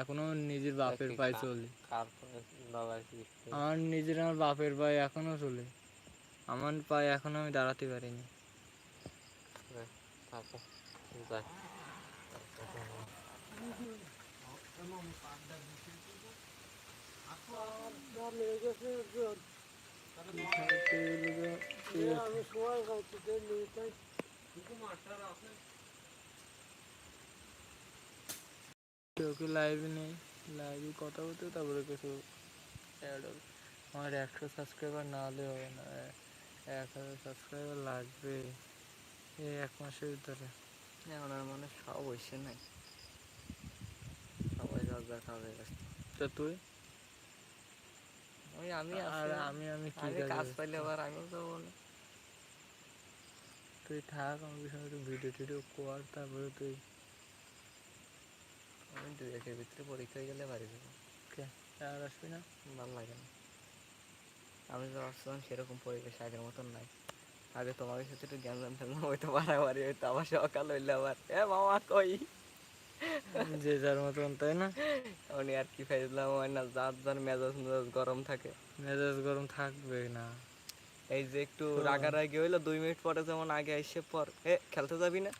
এখনও নিজের বাপের পায়ে চলি। আমার নিজের আমার বাপের পায়ে এখনও চলে। আমার পায়ে এখনও আমি দাঁড়াতে পারিনি। তারপর যাই। কেউ কেউ লাইভে নেই। লাইভে কথা বলতে তারপরে কিছু add হবে। আমার একশো সাবস্ক্রাইবার না হলে হবে না। এক হাজার সাবস্ক্রাইবার লাগবে। এই এক মাসের ভিতরে। এখন আর মানে সব হইছে নাই সবাই যার যার কাজে ব্যস্ত তা তুই? ওই আমি আর আমি আমি কি আমি কাজ পাইলে আবার আমিও যাব না। তুই থাক আমার সঙ্গে ভিডিও টিডিও কর তারপরে তুই আমি দুই একের ভিতরে পরীক্ষা হয়ে গেলে বাড়ি যাব। কে? আর আসবি না? ভালো লাগে না। আমি তো ভাবছিলাম সেরকম পরিবেশ আগের মতন নাই। আগে তোমাদের সাথে একটু জ্ঞান ফেললাম বাড়াবাড়ি হইতো আবার সকাল হইলে আবার এ মামা কই? যে যার মতন তাই না? উনি আর কি ফাইজলাম হয় না যার যার মেজাজ মেজাজ গরম থাকে। মেজাজ গরম থাকবে না। এই যে একটু তো- রাগারাগি হইল দুই মিনিট পরে যেমন আগে এসে পর এ খেলতে যাবি না?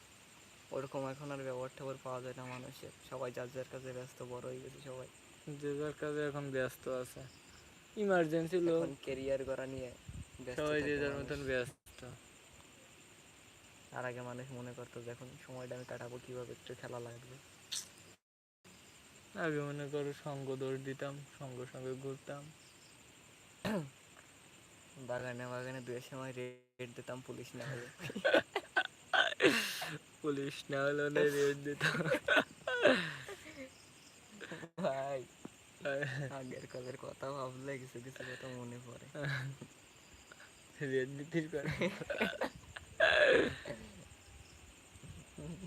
ওরকম এখন আর ব্যবহার ট্যাবহার পাওয়া যায় না মানুষের। সবাই যার যার কাছে ব্যস্ত বড় হয়ে গেছে সবাই। যে যার কাজে এখন ব্যস্ত আছে। ইমার্জেন্সি লোক। কেরিয়ার করা নিয়ে সবাই যে যার মতন ব্যস্ত। আর আগে মানুষ মনে করতো যখন সময়টা আমি কাটাবো কীভাবে একটু খেলা লাগবে। আগে মনে করো সঙ্গ দৌড় দিতাম সঙ্গে সঙ্গে ঘুরতাম। বাগানে বাগানে দুয়ের সময় রেড দিতাম পুলিশ না হলে। পুলিশ না হলে রেড দিতাম ভাই আগের কাজের কথা ভাবলে কিছু কিছু কথা মনে পড়ে। রেড দিতে করে।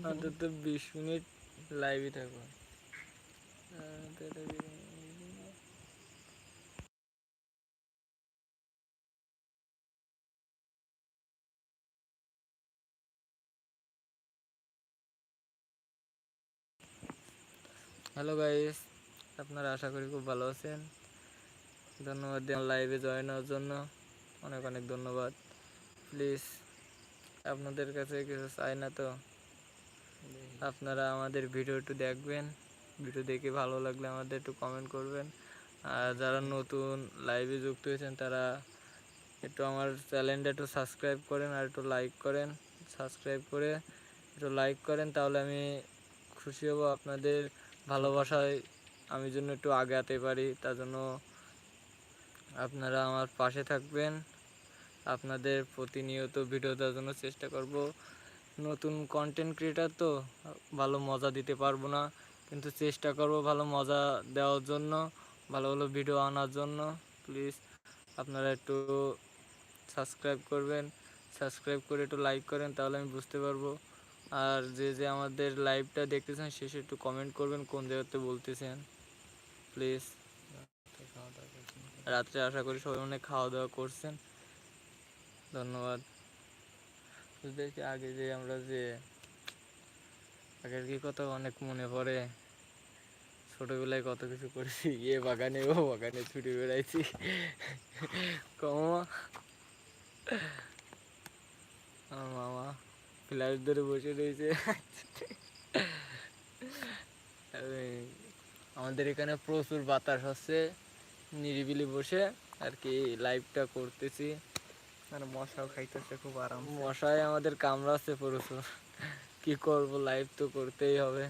অন্তত বিশ মিনিট লাইভে থাকব আহ, তো এটা কি- হ্যালো গাইস আপনারা আশা করি খুব ভালো আছেন। ধন্যবাদ লাইভে জয়েন হওয়ার জন্য। অনেক অনেক ধন্যবাদ। প্লিজ আপনাদের কাছে কিছু চাই না তো? আপনারা আমাদের ভিডিও একটু দেখবেন। ভিডিও দেখে ভালো লাগলে আমাদের একটু কমেন্ট করবেন। আর যারা নতুন লাইভে যুক্ত হয়েছেন, তারা একটু আমার চ্যানেলটা একটু সাবস্ক্রাইব করেন আর একটু লাইক করেন। সাবস্ক্রাইব করে একটু লাইক করেন, তাহলে আমি খুশি হব আপনাদের ভালোবাসায় আমি জন্য একটু আগাতে পারি, তার জন্য আপনারা আমার পাশে থাকবেন। আপনাদের প্রতিনিয়ত ভিডিও দেওয়ার জন্য চেষ্টা করব। নতুন কন্টেন্ট ক্রিয়েটার তো ভালো মজা দিতে পারব না, কিন্তু চেষ্টা করব ভালো মজা দেওয়ার জন্য, ভালো ভালো ভিডিও আনার জন্য। প্লিজ আপনারা একটু সাবস্ক্রাইব করবেন। সাবস্ক্রাইব করে একটু লাইক করেন, তাহলে আমি বুঝতে পারব। আর যে যে আমাদের লাইভটা দেখতেছেন শেষে একটু কমেন্ট করবেন, কোন জায়গাতে বলতেছেন? প্লিজ রাত্রে আশা করি সবাই অনেক খাওয়া দাওয়া করছেন। ধন্যবাদ। দেখি আগে যে আমরা যে, আগের কি কথা অনেক মনে পড়ে? ছোটবেলায় কত কিছু করেছি, এ বাগানে, ও বাগানে ছুটি বেড়াইছি। কমা। মামা। ফ্ল্যাট ধরে বসে রয়েছে। আমাদের এখানে প্রচুর বাতাস হচ্ছে নিরিবিলি বসে আর কি লাইভটা করতেছি। আর মশাও খাইতেছে খুব আরাম মশায় আমাদের কামড়াচ্ছে প্রচুর। কি করব লাইভ তো করতেই হবে।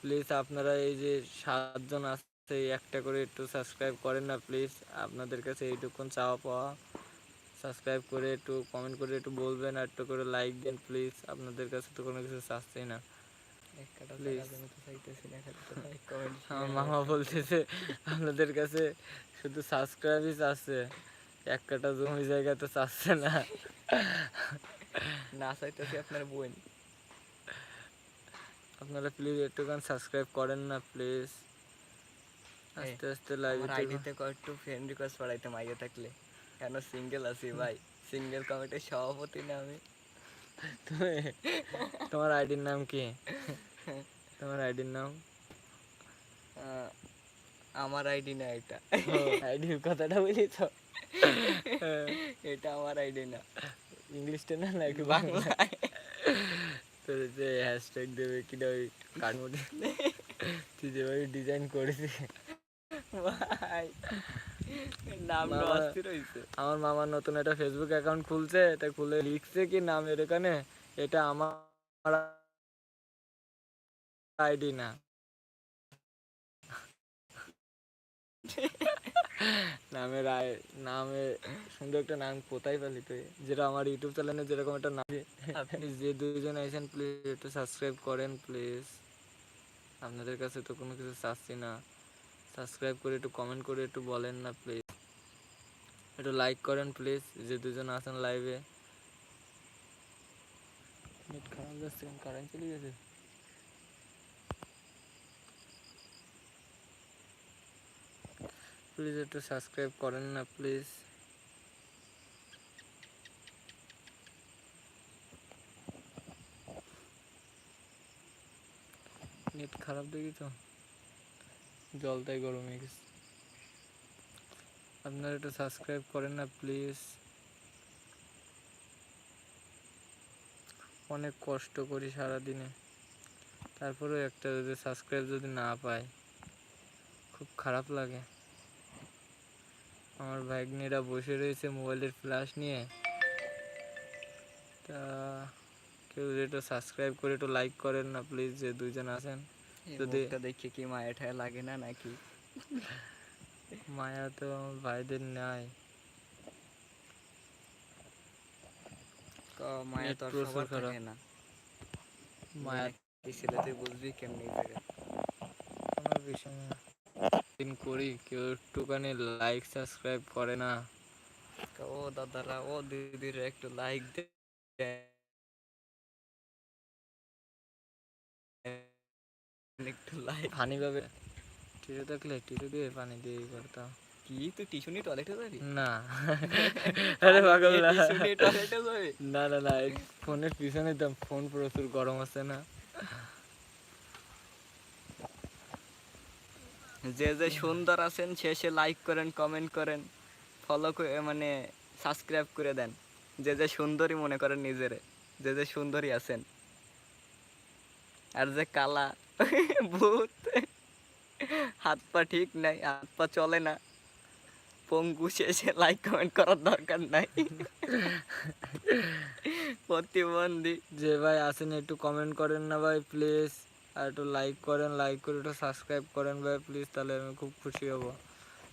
প্লিজ আপনারা এই যে সাতজন আছে একটা করে একটু সাবস্ক্রাইব করেন না প্লিজ আপনাদের কাছে এইটুকুন চাওয়া পাওয়া সাবস্ক্রাইব করে একটু কমেন্ট করে একটু বলবেন আর একটু করে লাইক দেন প্লিজ আপনাদের কাছে তো কোনো কিছু চাচ্ছি না। আমার মামা বলতেছে আপনাদের কাছে শুধু সাবস্ক্রাইবই চাচ্ছে এক কাটা জমি জায়গা তো চাচ্ছে না। না চাইতেছি আপনার বোন। আপনারা প্লিজ একটুখানি সাবস্ক্রাইব করেন না প্লিজ আস্তে আস্তে লাইভে আইডিতে কয়েকটু ফ্রেন্ড রিকোয়েস্ট পাঠাইতে মাইয়ে থাকলে। কেন সিঙ্গেল আছি ভাই? সিঙ্গেল কমিটির সভাপতি না আমি। তুমি তোমার আইডির নাম কি? তোমার আইডির নাম? আমার আইডি না এটা। আইডির কথাটা বলি তো এটা আমার আইডি না। ইংলিশটা না না একটু বাংলা। তো যে হ্যাশট্যাগ দেবে কিনা ওই কার্ড মধ্যে। তুই যেভাবে ডিজাইন করেছিস। ভাই। আমার মামার নতুন একটা ফেসবুক অ্যাকাউন্ট খুলছে এটা খুলে লিখছে কি নামের এখানে? এটা আমার আইডি না। নামের আই- নামে সুন্দর একটা নাম কোথায় পেলি তুই? যেটা আমার ইউটিউব চ্যানেলে যেরকম একটা নাম আপনি যে দুইজন আইছেন প্লিজ একটু সাবস্ক্রাইব করেন প্লিজ আপনাদের কাছে তো কোনো কিছু চাচ্ছি না। সাবস্ক্রাইব করে একটু কমেন্ট করে একটু বলেন না প্লিজ একটু লাইক করেন প্লিজ যে দুজন আছেন লাইভে নেট খারাপ যাচ্ছে কারেন্ট চলে গেছে? প্লিজ একটু সাবস্ক্রাইব করেন না প্লিজ নেট খারাপ দেখি তো। জলটাই গরম হয়ে গেছে। আপনারা একটু সাবস্ক্রাইব করেন না প্লিজ অনেক কষ্ট করি সারাদিনে। তারপরেও একটা যদি সাবস্ক্রাইব যদি না পাই খুব খারাপ লাগে। আমার ভাগ্নিরা বসে রয়েছে মোবাইলের ফ্ল্যাশ নিয়ে। তা কেউ যদি একটু সাবস্ক্রাইব করে একটু লাইক করেন না প্লিজ যে দুইজন আছেন। যদি- দেখে কি মায়া ঠায়া লাগে না নাকি? মায়া তো আমার ভাইদের নাই। মায়া তো সবার থাকে না। মায়া ছেলে তুই বুঝবি কেমনি জায়গা বিষয় না। দিন করি কেউ একটুখানি লাইক সাবস্ক্রাইব করে না। ও দাদারা ও দিদিরা একটু লাইক দে। একটু ভাবে টিরে থাকলে দিয়ে পানি দিয়ে করতাম। কি? তুই টিউশনি টয়লেটে যাবি? না। আরে পাগল না। টয়লেটে যাবি? না না না ফোনের পিছনে তো ফোন প্রচুর গরম আছে না। যে যে সুন্দর আছেন সে সে লাইক করেন কমেন্ট করেন ফলো করে মানে সাবস্ক্রাইব করে দেন। যে যে সুন্দরী মনে করেন নিজেরে যে যে সুন্দরী আছেন। আর যে কালা ভূত। হাত পা ঠিক নাই হাত পা চলে না। পঙ্গু শেষে লাইক কমেন্ট করার দরকার নাই। প্রতিবন্ধী। যে ভাই আসেন একটু কমেন্ট করেন না ভাই প্লিজ আর একটু লাইক করেন লাইক করে একটু সাবস্ক্রাইব করেন ভাই প্লিজ তাহলে আমি খুব খুশি হব।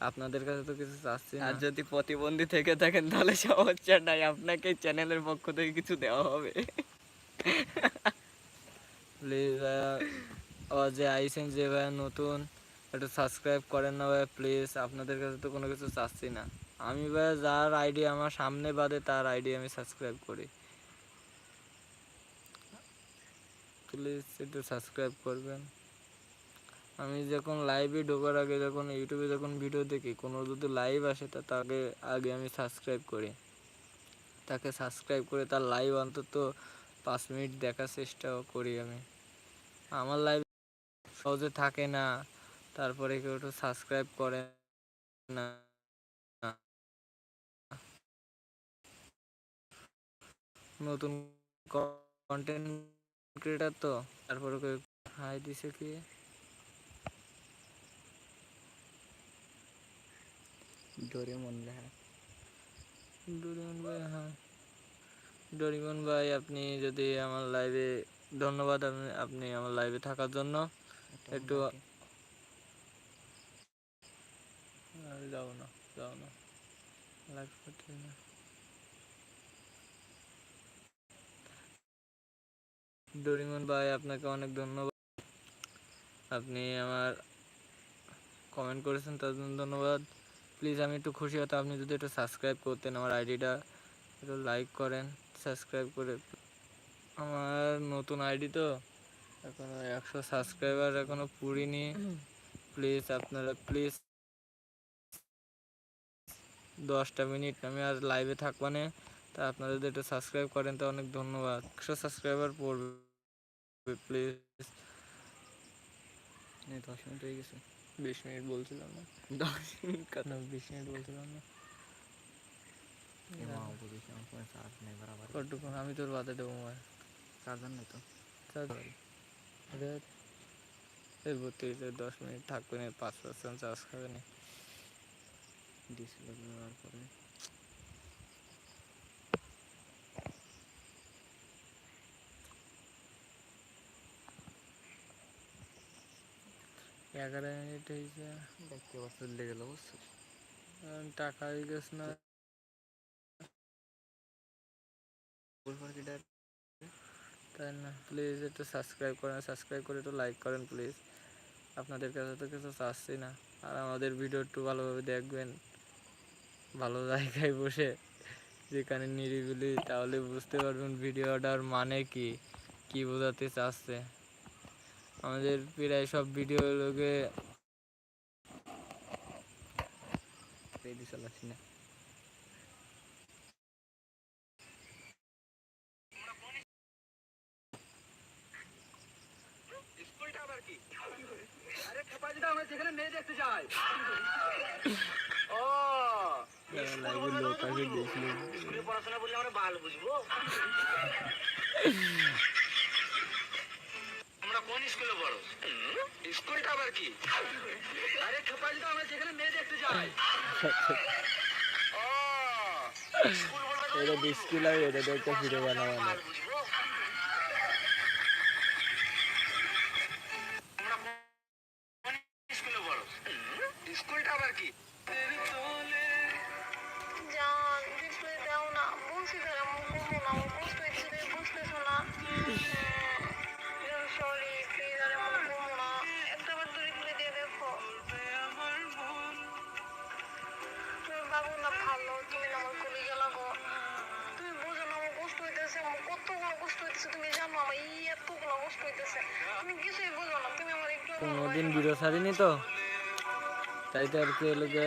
আপনাদের কাছে তো কিছু চাচ্ছি আর যদি প্রতিবন্ধী থেকে থাকেন তাহলে সমস্যা নাই। আপনাকে চ্যানেলের পক্ষ থেকে কিছু দেওয়া হবে। প্লিজ যে আইসেন যে ভাই নতুন, একটু সাবস্ক্রাইব করেন না ভাই প্লিজ আপনাদের কাছে তো কোনো কিছু চাচ্ছি না। আমি ভাই যার আইডি আমার সামনে বাদে তার আইডি আমি সাবস্ক্রাইব করি। প্লিজ একটু সাবস্ক্রাইব করবেন। আমি যখন লাইভে ঢোকার আগে, যখন ইউটিউবে যখন ভিডিও দেখি, কোনো যদি লাইভ আসে, তা তাকে আগে আমি সাবস্ক্রাইব করি। তাকে সাবস্ক্রাইব করে তার লাইভ অন্তত পাঁচ মিনিট দেখার চেষ্টাও করি আমি। আমার লাইভ সহজে থাকে না। তারপরে কেউ একটু সাবস্ক্রাইব করে না। নতুন কন্টেন্ট ক্রিয়েটার তো তারপরে কেউ হাই দিছে কি? ডোরেমন লেখা ডোরিমন ভাই হ্যাঁ। ডোরিমন ভাই আপনি যদি আমার লাইভে ধন্যবাদ আপনি- আপনি আমার লাইভে থাকার জন্য। একটু না না। লাইভ করতে না ডোরিমন ভাই আপনাকে অনেক ধন্যবাদ। আপনি আমার কমেন্ট করেছেন তার জন্য ধন্যবাদ। প্লিজ আমি একটু খুশি হতাম আপনি যদি একটু সাবস্ক্রাইব করতেন আমার আইডিটা একটু লাইক করেন সাবস্ক্রাইব করে। আমার নতুন আইডি তো? এখনও একশো সাবস্ক্রাইবার এখনও পুরিনি। প্লিজ আপনারা প্লিজ দশটা মিনিট আমি আর লাইভে থাকব না। তা আপনারা যদি একটু সাবস্ক্রাইব করেন তো অনেক ধন্যবাদ। একশো সাবস্ক্রাইবার পড়বে প্লিজ এই দশ মিনিট হয়ে গেছে। বিশ মিনিট বলছিলাম না। দশ মিনিট বিশ মিনিট বলছিলাম না। আমি তোর বাদে দেবো চার্জার নেই তো। বত্রিশে দশ মিনিট থাকবে না পাঁচ পার্সেন্ট চার্জ খাবে না। ডিসপ্লে এগারো মিনিট হয়েছে দেখতে আবার চলে গেল এখন টাকা হয়ে গেছে না। তাই না প্লিজ একটু সাবস্ক্রাইব করেন সাবস্ক্রাইব করে একটু লাইক করেন প্লিজ আপনাদের কাছে তো কিছু চাচ্ছি না, আর আমাদের ভিডিও একটু ভালোভাবে দেখবেন। ভালো জায়গায় বসে, যেখানে নিরিবিলি, তাহলে বুঝতে পারবেন ভিডিওটার মানে কি কি বোঝাতে চাচ্ছে। আমাদের প্রায় সব ভিডিওগুলোকে রেডি চালাচ্ছি না। পড়াশোনা করলে আমরা বাল বুঝব। আমরা কোন স্কুলে পড়ো? স্কুলটা আবার কি? আরে খেপাজি তো আমরা সেখানে মেয়ে দেখতে যাই। ও এটা ডিসপ্লে লাগে এটা দেখতে ভিডিও বানাবো কোনোদিন ভিডিও ছাড়িনি তো। তাই তো আর কি যে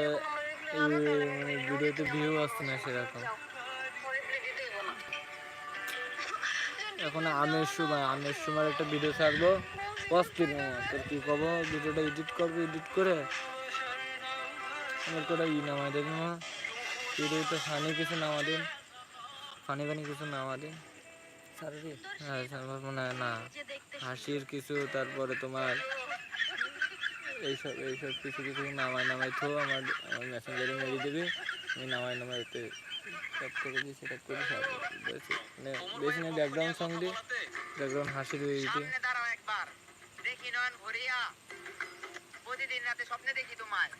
এই ভিডিওতে ভিউ আসছে না সেরকম। না এখন আমের সময় আমের সময় একটা ভিডিও ছাড়বো। অস্থির মামা তোর কি কব ভিডিওটা এডিট করব এডিট করে? আমার কোটা ই নামা দেন মা? ভিডিওতে ফানি কিছু নামা দেন। ফানি ফানি কিছু নামা দেন। হ্যাঁ মনে হয় না। হাসির কিছু তারপরে তোমার এইসব এইসব কিছু কিছু নামাই নামাই থো আমার আমার মেসেঞ্জারে মেরে দিবি আমি নামাই নামাই এতে সেট করে দিই সেট করে সব বেশি মানে বেশি না ব্যাকগ্রাউন্ড সং দিই ব্যাকগ্রাউন্ড সামনে দাঁড়াও একবার দেখি নয়ন ভরিয়া প্রতিদিন রাতে স্বপ্নে দেখি তোমায়।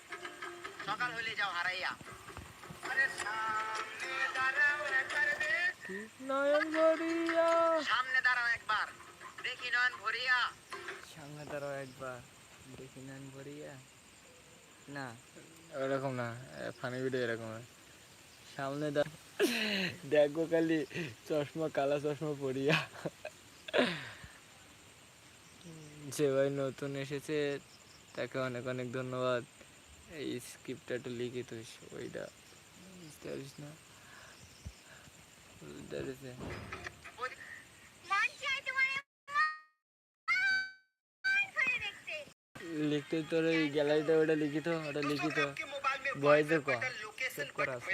সকাল হলে যাও হারাইয়া। আরে সামনে দাঁড়াও একবার দেখি নয়ন ভরিয়া। সামনে দাঁড়াও একবার দেখি নয়ন ভরিয়া। সামনে দাঁড়াও একবার। দেখি নান ভরিয়া না। এরকম না ফানি ভিডিও এরকম। সামনে দেখো খালি চশমা কালা চশমা পরিয়া। যে ভাই নতুন এসেছে তাকে অনেক অনেক ধন্যবাদ। এই স্ক্রিপ্টটা একটু লিখিত ওইটা। বুঝতে পারিস না। বুঝতে পেরেছে। লিখতে তোর ওই গ্যালারিটা ওটা লিখিত ওটা লিখিত। বয়েজের কম সেভ করা আছে।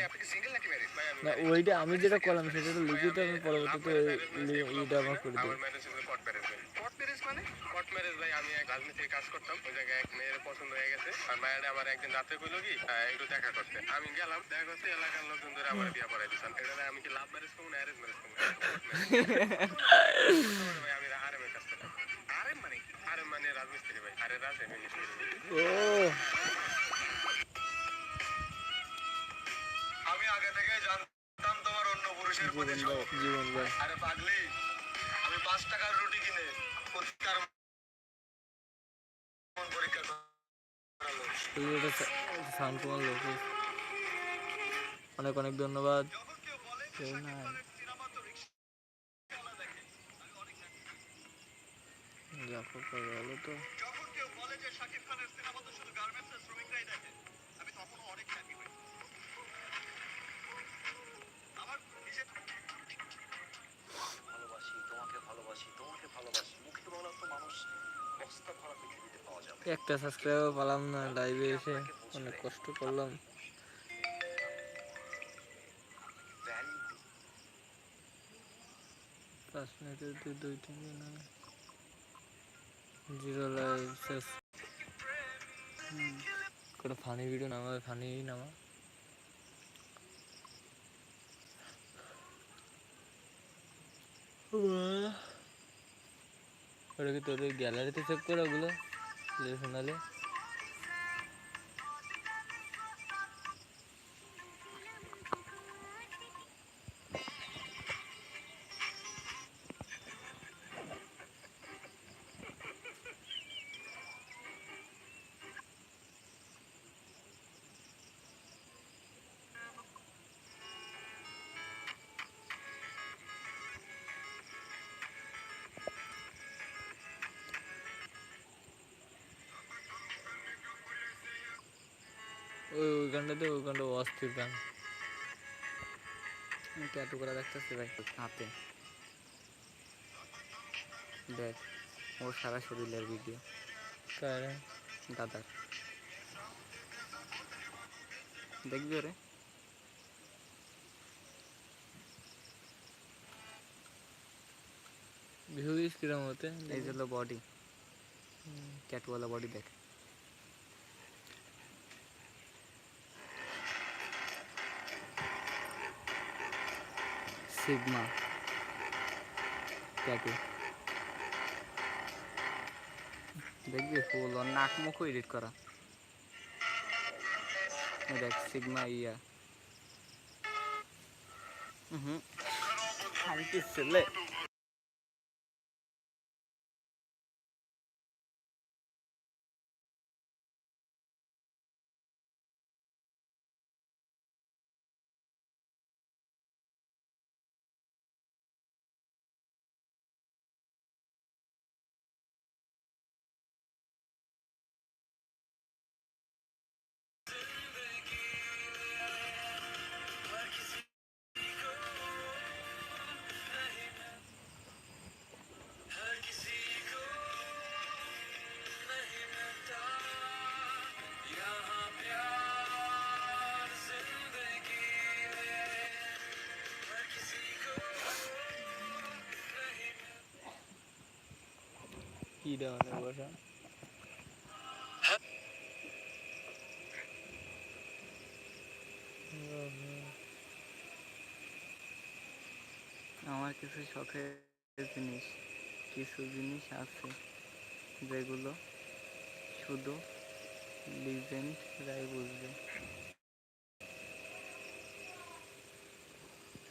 না ওইটা আমি যেটা করলাম সেটা তো লিখিত আমি পরবর্তীতে লি- ইটা আমার করে দিই। ম্যারেজ মানে? আমি এক রাজনীতির কাজ করতাম ওই জায়গায় এক মেয়ের পছন্দ হয়ে গেছে আর মায়ের আমার একদিন রাতে কইলো কি একটু দেখা করতে। আমি গেলাম দেখা করতে এলাকার লোকজন ধরে আমার বিয়ে পড়াই দিচ্ছেন এটা আমি কি লাভ ম্যারেজ করব না অ্যারেঞ্জ ম্যারেজ করব? ভাই আমি মানে মানে রাজমিস্ত্রি ভাই আরে রাজ এমনি মিস্ত্রি। ও আমি আগে থেকে জানতাম তোমার অন্য পুরুষের জীবন জীবন ভাই আরে পাগলি আমি পাঁচ টাকার রুটি কিনে মন পরীক্ষা করালো ভিডিওটা লোক অনেক অনেক ধন্যবাদ। জাফর করে তো। যখন কেউ বলে যে শাকিব খানের সিনেমা তো শুধু গার্মেন্টসের শ্রমিকরাই দেখে আমি তখনও অনেক হ্যাপি হই আমার নিজের ভালোবাসি তোমাকে ভালোবাসি তোমাকে ভালোবাসি। মুখে বলা তো মানুষ বস্তা ভরা পৃথিবীতে পাওয়া যাবে। একটা সাবস্ক্রাইবার পেলাম না লাইভে এসে অনেক কষ্ট করলাম। পাঁচ মিনিটের দুই তিন দিন জিরো লাইভ কোনো ফানি ভিডিও নামাবে ফানি নামা ওটা কি তোর গ্যালারিতে চেক করে ওগুলো শোনালে গানটাতে ওই গানটা অস্থির গান ট্যাটু করা দেখতেছি ভাই? হাতে। দেখ ওর সারা শরীরের ভিডিও দাদার। দেখবি ওরে? ভিউ কিরম হতে এই হলো বডি ট্যাটুওয়ালা বডি দেখ। সিগমা। ট্যাটু দেখবি, ফুল ওর নাক মুখও এডিট করা। দেখ, সিগমা ইয়া। হুম খালকি ছেলে। কি দেওয়া বসা আমার কিছু শখের জিনিস কিছু জিনিস আছে যেগুলো শুধু লিজেন্ডরাই বুঝবে।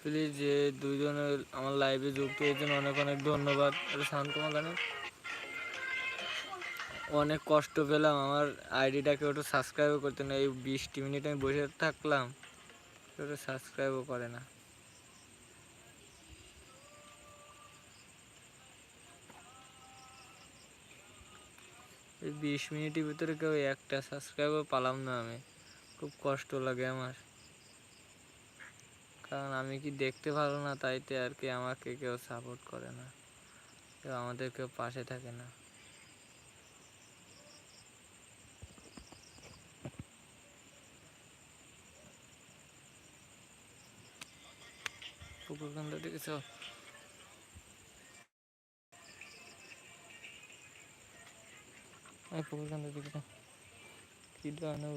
প্লিজ যে দুইজনের আমার লাইভে যুক্ত হয়েছেন অনেক অনেক ধন্যবাদ। এটা শান্ত জানেন অনেক কষ্ট পেলাম। আমার আইডিটাকে ওটা সাবস্ক্রাইবও করতে না এই বিশটি মিনিট আমি বসে থাকলাম, ওটা সাবস্ক্রাইবও করে না। এই বিশ মিনিটের ভিতরে কেউ একটা সাবস্ক্রাইবও পালাম না আমি। খুব কষ্ট লাগে আমার। কারণ আমি কি দেখতে ভালো না, তাইতে আর কি আমাকে কেউ সাপোর্ট করে না। কেউ আমাদের কেউ পাশে থাকে না। পুকুর কান্দা দেখেছ কান্দা দেখেছ কি না